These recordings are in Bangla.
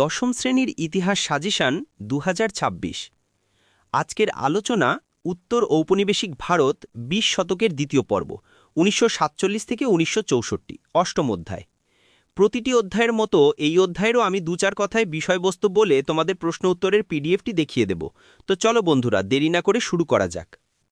দশম শ্রেণির ইতিহাস সাজেশান দু আজকের আলোচনা উত্তর ঔপনিবেশিক ভারত ২০ শতকের দ্বিতীয় পর্ব, উনিশশো সাতচল্লিশ থেকে উনিশশো অষ্টম অধ্যায়। প্রতিটি অধ্যায়ের মতো এই অধ্যায়েরও আমি দু চার কথায় বিষয়বস্তু বলে তোমাদের প্রশ্ন উত্তরের পিডিএফটি দেখিয়ে দেব। তো চলো বন্ধুরা, দেরি না করে শুরু করা যাক।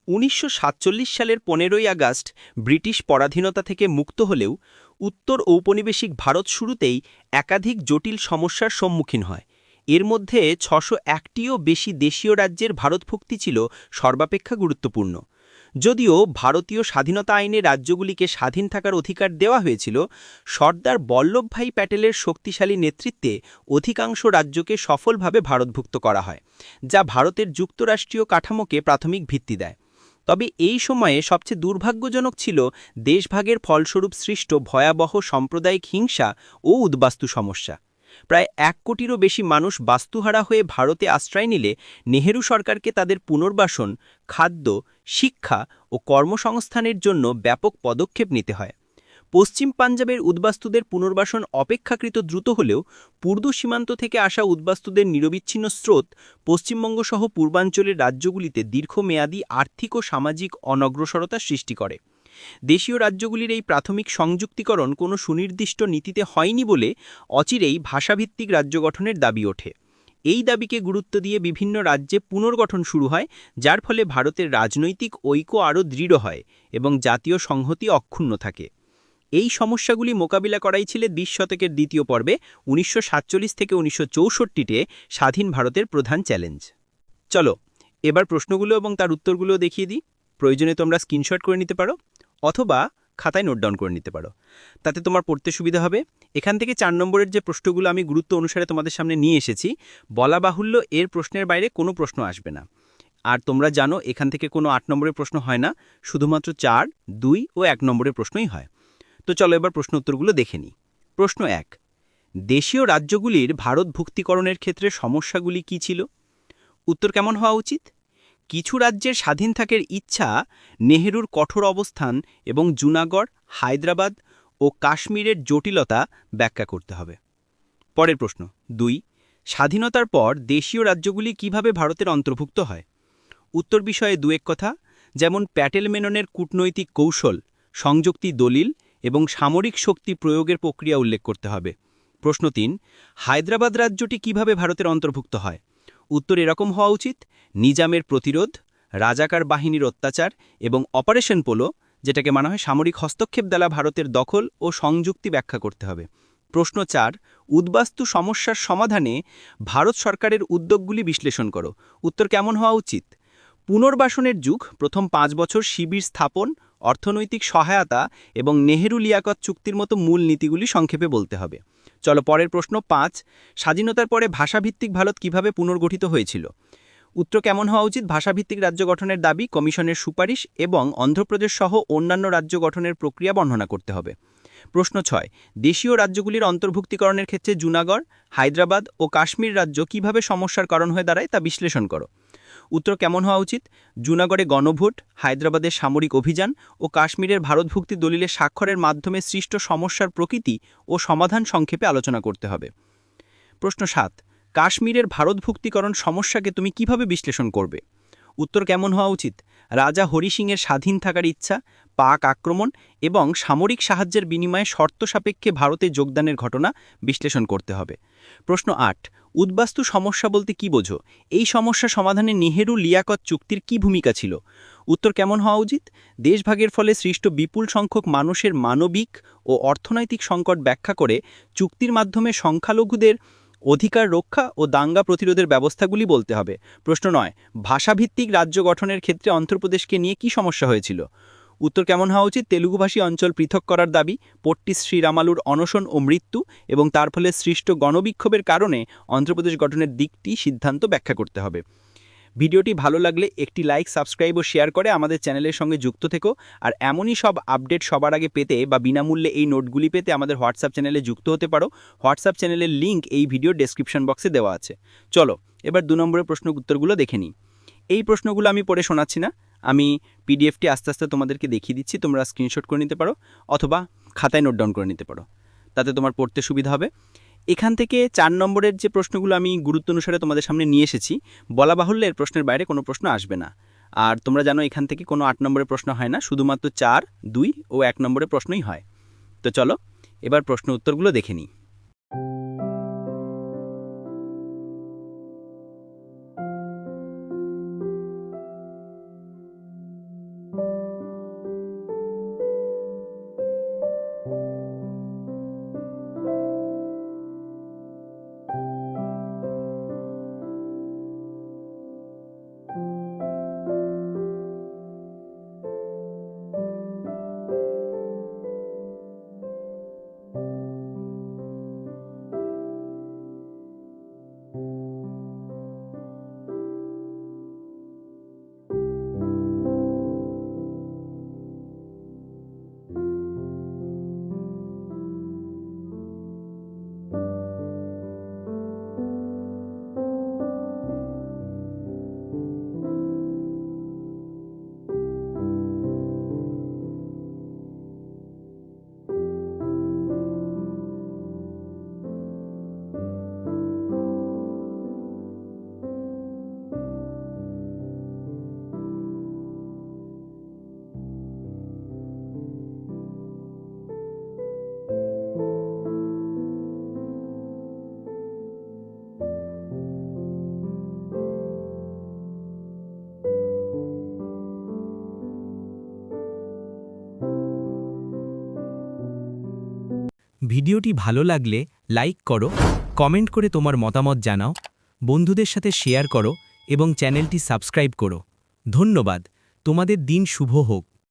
উনিশশো সাতচল্লিশ সালের পনেরোই আগস্ট ব্রিটিশ পরাধীনতা থেকে মুক্ত হলেও উত্তর ঔপনিবেশিক ভারত শুরুতেই একাধিক জটিল সমস্যার সম্মুখীন হয়। এর মধ্যে ছশো একটিও বেশি দেশীয় রাজ্যের ভারতভুক্তি ছিল সর্বাপেক্ষা গুরুত্বপূর্ণ। যদিও ভারতীয় স্বাধীনতা আইনে রাজ্যগুলিকে স্বাধীন থাকার অধিকার দেওয়া হয়েছিল, সর্দার বল্লভভাই প্যাটেলের শক্তিশালী নেতৃত্বে অধিকাংশ রাজ্যকে সফলভাবে ভারতভুক্ত করা হয়, যা ভারতের যুক্তরাষ্ট্রীয় কাঠামোকে প্রাথমিক ভিত্তি দেয়। তবে এই সময়ে সবচেয়ে দুর্ভাগ্যজনক ছিল দেশভাগের ফলস্বরূপ সৃষ্ট ভয়াবহ সাম্প্রদায়িক হিংসা ও উদ্বাস্তু সমস্যা। প্রায় এক কোটিরও বেশি মানুষ বাস্তুহারা হয়ে ভারতে আশ্রয় নিলে নেহেরু সরকারকে তাদের পুনর্বাসন, খাদ্য, শিক্ষা ও কর্মসংস্থানের জন্য ব্যাপক পদক্ষেপ নিতে হয়। পশ্চিম পাঞ্জাবের উদ্বাস্তুদের পুনর্বাসন অপেক্ষাকৃত দ্রুত হলেও পূর্ব সীমান্ত থেকে আসা উদ্বাস্তুদের নিরবিচ্ছিন্ন স্রোত পশ্চিমবঙ্গ সহ পূর্বাঞ্চলের রাজ্যগুলিতে দীর্ঘমেয়াদী আর্থিক ও সামাজিক অনগ্রসরতা সৃষ্টি করে। দেশীয় রাজ্যগুলির এই প্রাথমিক সংযুক্তিকরণ কোনো সুনির্দিষ্ট নীতিতে হয়নি বলে অচিরেই ভাষাভিত্তিক রাজ্য গঠনের দাবি ওঠে। এই দাবিকে গুরুত্ব দিয়ে বিভিন্ন রাজ্যে পুনর্গঠন শুরু হয়, যার ফলে ভারতের রাজনৈতিক ঐক্য আরও দৃঢ় হয় এবং জাতীয় সংহতি অক্ষুণ্ণ থাকে। এই সমস্যাগুলি মোকাবিলা করাই ছিল বিশ শতকের দ্বিতীয় পর্বে, উনিশশো সাতচল্লিশ থেকে উনিশশো চৌষট্টিতে স্বাধীন ভারতের প্রধান চ্যালেঞ্জ। চলো, এবার প্রশ্নগুলো এবং তার উত্তরগুলো দেখিয়ে দিই। প্রয়োজনে তোমরা স্ক্রিনশট করে নিতে পারো, অথবা খাতায় নোট ডাউন করে নিতে পারো। তাতে তোমার পড়তে সুবিধা হবে। এখান থেকে চার নম্বরের যে প্রশ্নগুলো আমি গুরুত্ব অনুসারে তোমাদের সামনে নিয়ে এসেছি, বলা বাহুল্য এর প্রশ্নের বাইরে কোনো প্রশ্ন আসবে না। আর তোমরা জানো, এখান থেকে কোনো আট নম্বরের প্রশ্ন হয় না, শুধুমাত্র চার, দুই ও এক নম্বরের প্রশ্নই হয়। তো চলো এবার প্রশ্ন উত্তরগুলো দেখে নিই। প্রশ্ন এক, দেশীয় রাজ্যগুলির ভারত ভুক্তিকরণের ক্ষেত্রে সমস্যাগুলি কি ছিল? উত্তর কেমন হওয়া উচিত? কিছু রাজ্যের স্বাধীন থাকের ইচ্ছা নেহেরুর কঠোর অবস্থান এবং জুনাগড়, হায়দ্রাবাদ ও কাশ্মীরের জটিলতা ব্যাখ্যা করতে হবে। পরের প্রশ্ন, দুই, স্বাধীনতার পর দেশীয় রাজ্যগুলি কীভাবে ভারতের অন্তর্ভুক্ত হয়? উত্তর বিষয়ে দু এক কথা, যেমন প্যাটেল মেননের কূটনৈতিক কৌশল, সংযুক্তি দলিল এবং সামরিক শক্তি প্রয়োগের প্রক্রিয়া উল্লেখ করতে হবে। প্রশ্ন তিন, হায়দ্রাবাদ রাজ্যটি কীভাবে ভারতের অন্তর্ভুক্ত হয়? উত্তর এরকম হওয়া উচিত, নিজামের প্রতিরোধ, রাজাকার বাহিনীর অত্যাচার এবং অপারেশন পোলো, যেটাকে মানা হয় সামরিক হস্তক্ষেপ দ্বারা ভারতের দখল ও সংযুক্তি ব্যাখ্যা করতে হবে। প্রশ্ন চার, উদ্বাস্তু সমস্যার সমাধানে ভারত সরকারের উদ্যোগগুলি বিশ্লেষণ করো। উত্তর কেমন হওয়া উচিত? পুনর্বাসনের যুগ, প্রথম পাঁচ বছর শিবির স্থাপন অর্থনৈতিক সহায়তা এবং নেহেরু লিয়াকত চুক্তির মতো মূল নীতিগুলি সংক্ষেপে বলতে হবে। চলো পরের প্রশ্ন পাঁচ, স্বাধীনতার পরে ভাষাভিত্তিক ভারত কীভাবে পুনর্গঠিত হয়েছিল? উত্তর কেমন হওয়া উচিত? ভাষাভিত্তিক রাজ্য গঠনের দাবি, কমিশনের সুপারিশ এবং অন্ধ্রপ্রদেশ সহ অন্যান্য রাজ্য গঠনের প্রক্রিয়া বর্ণনা করতে হবে। প্রশ্ন ছয়, দেশীয় রাজ্যগুলির অন্তর্ভুক্তিকরণের ক্ষেত্রে জুনাগড়, হায়দ্রাবাদ ও কাশ্মীর রাজ্য কীভাবে সমস্যার কারণ হয়ে দাঁড়ায় তা বিশ্লেষণ করো। উত্তর কেমন হওয়া উচিত? জুনাগড়ে গণভোট হায়দ্রাবাদের সামরিক অভিযান ও কাশ্মীরের ভারতভুক্তি দলিলের স্বাক্ষরের মাধ্যমে সৃষ্ট সমস্যার প্রকৃতি ও সমাধান সংক্ষেপে আলোচনা করতে হবে। প্রশ্ন সাত, কাশ্মীরের ভারতভুক্তিকরণ সমস্যাকে তুমি কীভাবে বিশ্লেষণ করবে? উত্তর কেমন হওয়া উচিত? রাজা হরি সিংয়ের স্বাধীন থাকার ইচ্ছা, পাক আক্রমণ এবং সামরিক সাহায্যের বিনিময়ে শর্ত সাপেক্ষে ভারতে যোগদানের ঘটনা বিশ্লেষণ করতে হবে। প্রশ্ন আট উদ্বাস্তু সমস্যা বলতে কি বোঝো? এই সমস্যা সমাধানে নেহেরু লিয়াকত চুক্তির কি ভূমিকা ছিল? উত্তর কেমন হওয়া উচিত? দেশভাগের ফলে সৃষ্ট বিপুল সংখ্যক মানুষের মানবিক ও অর্থনৈতিক সংকট ব্যাখ্যা করে চুক্তির মাধ্যমে সংখ্যালঘুদের অধিকার রক্ষা ও দাঙ্গা প্রতিরোধের ব্যবস্থাগুলি বলতে হবে। প্রশ্ন নয়, ভাষাভিত্তিক রাজ্য গঠনের ক্ষেত্রে অন্ধ্রপ্রদেশকে নিয়ে কি সমস্যা হয়েছিল? উত্তর কেমন হওয়া উচিত? তেলুগুভাষী অঞ্চল পৃথক করার দাবি, পট্টি শ্রীরামালুর অনশন ও মৃত্যু এবং তার ফলে সৃষ্ট গণবিক্ষোভের কারণে অন্ধ্রপ্রদেশ গঠনের দিকটি সিদ্ধান্ত ব্যাখ্যা করতে হবে। ভিডিওটি ভালো লাগলে একটি লাইক, সাবস্ক্রাইব ও শেয়ার করে আমাদের চ্যানেলের সঙ্গে যুক্ত থেকো। আর এমনই সব আপডেট সবার আগে পেতে বা বিনামূল্যে এই নোটগুলি পেতে আমাদের হোয়াটসঅ্যাপ চ্যানেলে যুক্ত হতে পারো। হোয়াটসঅ্যাপ চ্যানেলের লিঙ্ক এই ভিডিও ডেসক্রিপশন বক্সে দেওয়া আছে। চলো, এবার দু নম্বরের প্রশ্ন উত্তরগুলো দেখে নিই। এই প্রশ্নগুলো আমি পড়ে শোনাচ্ছি না। আমি পিডিএফটি আস্তে আস্তে তোমাদেরকে দেখিয়ে দিচ্ছি, তোমরা স্ক্রিনশট করে নিতে পারো অথবা খাতায় নোট ডাউন করে নিতে পারো। তাতে তোমার পড়তে সুবিধা হবে। এখান থেকে চার নম্বরের যে প্রশ্নগুলো আমি গুরুত্ব অনুসারে তোমাদের সামনে নিয়ে এসেছি, বলা বাহুল্য এর প্রশ্নের বাইরে কোনো প্রশ্ন আসবে না। আর তোমরা জানো এখান থেকে কোনো আট নম্বরের প্রশ্ন হয় না, শুধুমাত্র চার, দুই ও এক নম্বরের প্রশ্নই হয়। তো চলো, এবার প্রশ্ন উত্তরগুলো দেখে নিই। ভিডিওটি ভালো লাগলে লাইক করো, কমেন্ট করে তোমার মতামত জানাও, বন্ধুদের সাথে শেয়ার করো এবং চ্যানেলটি সাবস্ক্রাইব করো। ধন্যবাদ। তোমাদের দিন শুভ হোক।